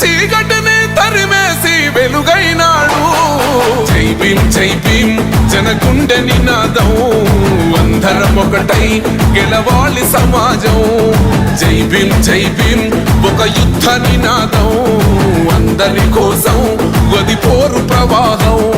చీకటిని తరిమేసి వెలుగైనాడు. జై భీం జై భీం నినాదం. అందరం ఒకటై గెలవాలి సమాజం. జై భీం జై భీం ఒక యుద్ధ నినాదం. అందరి కోసం గది పోరు ప్రవాహం.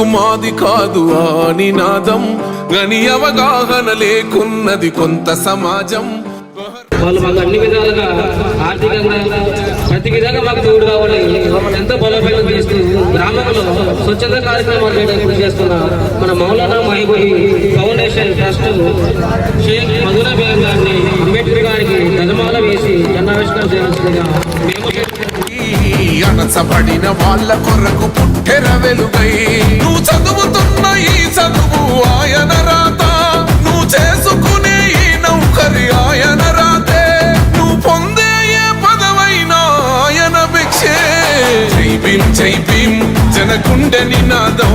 మాకెందుకు మాది కాదు ఆ నినాదం గని అవగాహన లేకున్నది కొంత సమాజం. వాళ్ళు మాకు అన్ని విధాలుగా ఆర్థికంగా ప్రతి విధంగా మాకు తోడు కావాలి. ఎంతో బలోపేతం చేస్తూ గ్రామంలో స్వచ్ఛత కార్యక్రమాలు చేయడానికి కృషి చేస్తున్న మన మౌలానా మహిబోహి ఫౌండేషన్ ట్రస్ట్ షేక్ మధుర బేగం గారిని అంబేద్కర్ గారికి ధర్మాల వేసి జనావిష్కరణ చేయాల్సిందిగా మేము ఈ అణచబడిన వాళ్ళ కొరకు పుట్టెర వెలుగై. నువ్వు చదువుతున్న ఈ చదువు ఆయన రాత. నువ్వు చేసుకునే ఈ నౌకరి ఆయన రాతే. నువ్వు పొందే ఏ పదవైనా ఆయన భిక్షే. జై భీం జై భీం జనగుండె నినాదం.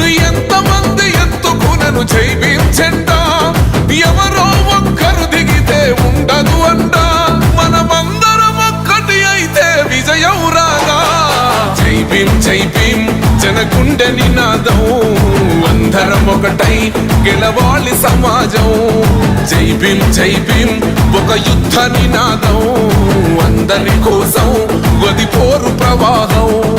ఎంతమంది ఎత్తుకునను జైవించండా? ఎవరో ఒక్కరు దిగితే ఉండదు అంట మనమందరం ఒక్కటి అయితే విజయం రాగా జై భీం జై భీం నినాదం. అందరం ఒకటై గెలవాలి సమాజం. జై భీం జై భీం ఒక యుద్ధ నినాదం. అందరి కోసం గది పోరు ప్రవాహం.